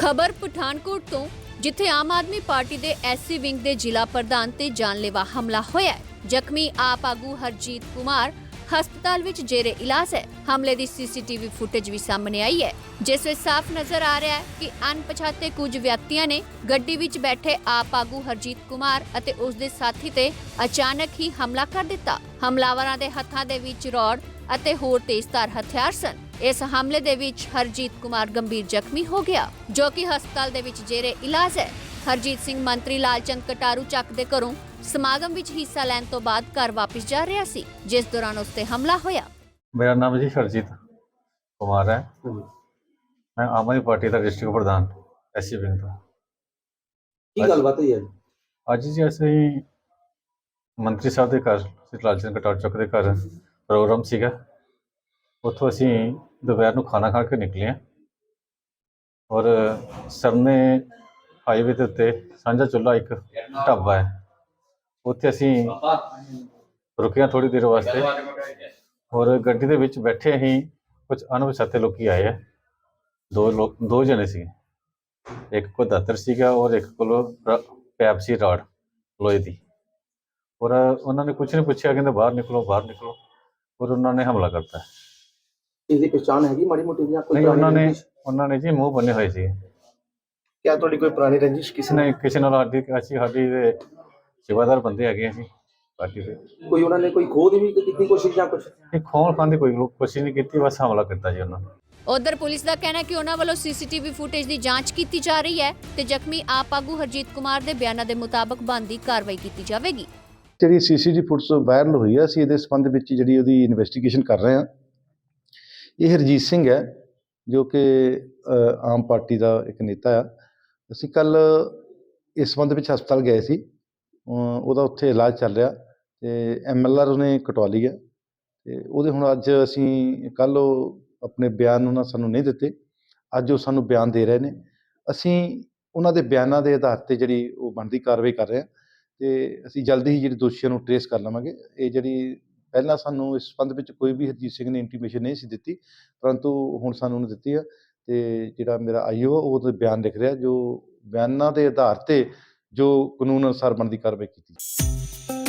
ਖਬਰ ਪਠਾਨਕੋਟ ਤੋਂ, ਜਿੱਥੇ ਆਮ ਆਦਮੀ ਪਾਰਟੀ ਦੇ ਐਸਸੀ ਵਿੰਗ ਦੇ ਜ਼ਿਲ੍ਹਾ ਪ੍ਰਧਾਨ ਤੇ ਜਾਨਲੇਵਾ ਹਮਲਾ ਹੋਇਆ ਹੈ। ਜ਼ਖਮੀ ਆਪ ਆਗੂ ਹਰਜੀਤ ਕੁਮਾਰ ਹਸਪਤਾਲ ਵਿੱਚ ਜੇਰੇ ਇਲਾਜ ਹੈ। ਹਮਲੇ ਦੀ ਸੀਸੀਟੀਵੀ ਫੁਟੇਜ ਵੀ ਸਾਹਮਣੇ ਆਈ ਹੈ। ਜਿਸ ਵਿੱਚ ਸਾਫ਼ ਨਜ਼ਰ ਆ ਰਿਹਾ ਹੈ ਕਿ ਅਣਪਛਾਤੇ ਕੁਝ ਵਿਅਕਤੀਆਂ ਨੇ ਗੱਡੀ ਵਿੱਚ ਬੈਠੇ ਆਪ ਆਗੂ ਹਰਜੀਤ ਕੁਮਾਰ ਅਤੇ ਉਸ ਦੇ ਸਾਥੀ ਤੇ ਅਚਾਨਕ ਹੀ ਹਮਲਾ ਕਰ ਦਿੱਤਾ। ਹਮਲਾਵਰਾਂ ਦੇ ਹੱਥਾਂ ਦੇ ਵਿੱਚ ਰੋਡ ਅਤੇ ਹੋਰ ਤੇਜ਼ਧਾਰ ਹਥਿਆਰ ਸਨ। ਇਸ ਹਮਲੇ ਦੇ ਵਿੱਚ ਹਰਜੀਤ ਕੁਮਾਰ ਗੰਭੀਰ ਜ਼ਖਮੀ ਹੋ ਗਿਆ ਜੋ ਕਿ ਹਸਪਤਾਲ ਦੇ ਵਿੱਚ ਜੇਰੇ ਇਲਾਜ ਹੈ। ਹਰਜੀਤ ਸਿੰਘ ਮੰਤਰੀ ਲਾਲਚੰਦ ਕਟਾਰੂ ਚੱਕ ਦੇ ਘਰੋਂ ਸਮਾਗਮ ਵਿੱਚ ਹਿੱਸਾ ਲੈਣ ਤੋਂ ਬਾਅਦ ਘਰ ਵਾਪਸ ਜਾ ਰਿਹਾ ਸੀ ਜਿਸ ਦੌਰਾਨ ਉਸ ਤੇ ਹਮਲਾ ਹੋਇਆ। ਮੇਰਾ ਨਾਮ ਜੀ ਹਰਜੀਤ ਕੁਮਾਰ ਹੈ। ਮੈਂ ਆਮ ਆਦਮੀ ਪਾਰਟੀ ਦਾ ਡਿਸਟ੍ਰਿਕਟ ਪ੍ਰਧਾਨ ਐਸਸੀ ਵਿੰਗ ਤੋਂ ਕੀ ਗੱਲਬਾਤ ਹੋਈ ਹੈ ਅੱਜ ਜੀ ਅਸੀਂ ਮੰਤਰੀ ਸਾਹਿਬ ਦੇ ਘਰ ਸ੍ਰੀ ਲਾਲਚੰਦ ਕਟਾਰ ਚੌਕ ਦੇ ਘਰ ਪ੍ਰੋਗਰਾਮ ਸੀਗਾ। ਉੱਥੋਂ ਅਸੀਂ ਦੁਪਹਿਰ ਨੂੰ ਖਾਣਾ ਖਾ ਕੇ ਨਿਕਲੇ ਹਾਂ ਔਰ ਸਰਨੇ ਹਾਈਵੇ ਦੇ ਉੱਤੇ ਸਾਂਝਾ ਚੁੱਲਾ ਇੱਕ ਢਾਬਾ ਹੈ। ਉੱਥੇ ਅਸੀਂ ਰੁਕਿਆ ਥੋੜੀ ਦੇਰ ਵਾਸਤੇ। ਔਰ ਗੱਡੀ ਦੇ ਵਿੱਚ ਬੈਠੇ ਹੀ ਕੁਝ ਅਣਪਛਾਤੇ ਲੋਕੀ ਆਏ ਆ। ਦੋ ਲੋਕ, ਦੋ ਜਣੇ ਸੀ ਇੱਕ ਕੋ ਦਾਤਰ ਸੀਗਾ ਔਰ ਇੱਕ ਕੋਲ ਪੈਪ ਸੀ ਰਾਡ, ਲੋਹੇ ਦੀ। ਔਰ ਉਹਨਾਂ ਨੇ ਕੁਝ ਨਹੀਂ ਪੁੱਛਿਆ, ਕਹਿੰਦੇ ਬਾਹਰ ਨਿਕਲੋ ਬਾਹਰ ਨਿਕਲੋ। ਔਰ ਉਹਨਾਂ ਨੇ ਹਮਲਾ ਕਰਤਾ। ਇਸ ਦੀ ਪਛਾਣ ਹੈਗੀ ਮਾੜੀ ਮੋਟੀ ਜਾਂ ਕੋਈ ਨਹੀਂ ਉਹਨਾਂ ਨੇ? ਉਹਨਾਂ ਨੇ ਜੀ ਮੂੰਹ ਬੰਨੇ ਹੋਏ ਸੀ। ਕਿਆ ਤੁਹਾਡੀ ਕੋਈ ਪੁਰਾਣੀ ਰੰਜਿਸ਼ ਕਿਸੇ ਨੇ ਕਿਸੇ ਨਾਲ ਸਾਡੀ ਅਸੀਂ ਸਾਡੀ ਦੇ ਸੇਵਾਦਾਰ ਬੰਦੇ ਹੈਗੇ ਅਸੀਂ ਪਾਰਟੀ ਦੇ ਕੋਈ ਉਹਨਾਂ ਨੇ ਕੋਈ ਖੋਹ ਦੀ ਵੀ ਕੀਤੀ ਕੋਸ਼ਿਸ਼ ਜਾਂ ਕੁਝ ਇਹ ਖੋਲ ਖਾਨ ਦੀ ਕੋਈ ਲੋਕ ਕੋਸ਼ਿਸ਼ ਨਹੀਂ ਕੀਤੀ ਬਸ ਹਮਲਾ ਕੀਤਾ ਜੀ ਉਹਨਾਂ ਨੇ। ਉਧਰ ਪੁਲਿਸ ਦਾ ਕਹਿਣਾ ਹੈ ਕਿ ਉਹਨਾਂ ਵੱਲੋਂ ਸੀਸੀਟੀਵੀ ਫੁਟੇਜ ਦੀ ਜਾਂਚ ਕੀਤੀ ਜਾ ਰਹੀ ਹੈ ਤੇ ਜ਼ਖਮੀ ਆਪ ਆਗੂ ਹਰਜੀਤ ਕੁਮਾਰ ਦੇ ਬਿਆਨਾਂ ਦੇ ਮੁਤਾਬਕ ਬਣਦੀ ਕਾਰਵਾਈ ਕੀਤੀ ਜਾਵੇਗੀ। ਜਿਹੜੀ ਸੀਸੀਟੀਵੀ ਫੁਟੇਜ ਵਾਇਰਲ ਹੋਈ ਹੈ ਅਸੀਂ ਇਹਦੇ ਸੰਬੰਧ ਵਿੱਚ ਜਿਹੜੀ ਉਹਦੀ ਇਨਵੈਸਟੀਗੇਸ਼ਨ ਕਰ ਰਹੇ ਹਾਂ। ਇਹ ਹਰਜੀਤ ਸਿੰਘ ਹੈ, ਜੋ ਕਿ ਆਮ ਪਾਰਟੀ ਦਾ ਇੱਕ ਨੇਤਾ ਆ। ਅਸੀਂ ਕੱਲ ਇਸ ਸੰਬੰਧ ਵਿੱਚ ਹਸਪਤਾਲ ਗਏ ਸੀ। ਉਹਦਾ ਉੱਥੇ ਇਲਾਜ ਚੱਲ ਰਿਹਾ ਤੇ ਐਮਐਲਆਰ ਉਹਨੇ ਕਟਵਾ ਲਈ ਹੈ। ਤੇ ਉਹਦੇ ਹੁਣ ਅੱਜ ਅਸੀਂ ਕੱਲ ਉਹ ਆਪਣੇ ਬਿਆਨ ਉਹਨਾਂ ਸਾਨੂੰ ਨਹੀਂ ਦਿੱਤੇ। ਅੱਜ ਉਹ ਸਾਨੂੰ ਬਿਆਨ ਦੇ ਰਹੇ ਨੇ। ਅਸੀਂ ਉਹਨਾਂ ਦੇ ਬਿਆਨਾਂ ਦੇ ਆਧਾਰ ਤੇ ਜਿਹੜੀ ਉਹ ਬਣਦੀ ਕਾਰਵਾਈ ਕਰ ਰਹੇ ਹਾਂ। ਤੇ ਅਸੀਂ ਜਲਦੀ ਹੀ ਜਿਹੜੇ ਦੋਸ਼ੀਆਂ ਨੂੰ ਟਰੇਸ ਕਰ ਲਵਾਂਗੇ। ਇਹ ਜਿਹੜੀ ਪਹਿਲਾਂ ਸਾਨੂੰ ਇਸ ਸੰਬੰਧ ਵਿੱਚ ਕੋਈ ਵੀ ਹਰਜੀਤ ਸਿੰਘ ਨੇ ਇੰਟੀਮੇਸ਼ਨ ਨਹੀਂ ਸੀ ਦਿੱਤੀ, ਪਰੰਤੂ ਹੁਣ ਸਾਨੂੰ ਉਹਨੇ ਦਿੱਤੀ ਆ ਤੇ ਜਿਹੜਾ ਮੇਰਾ ਆਈਓ ਉਹ ਉਹਦੇ ਬਿਆਨ ਲਿਖ ਰਿਹਾ ਜੋ ਬਿਆਨਾਂ ਦੇ ਆਧਾਰ ਤੇ ਜੋ ਕਾਨੂੰਨ ਅਨੁਸਾਰ ਬਣਦੀ ਕਾਰਵਾਈ ਕੀਤੀ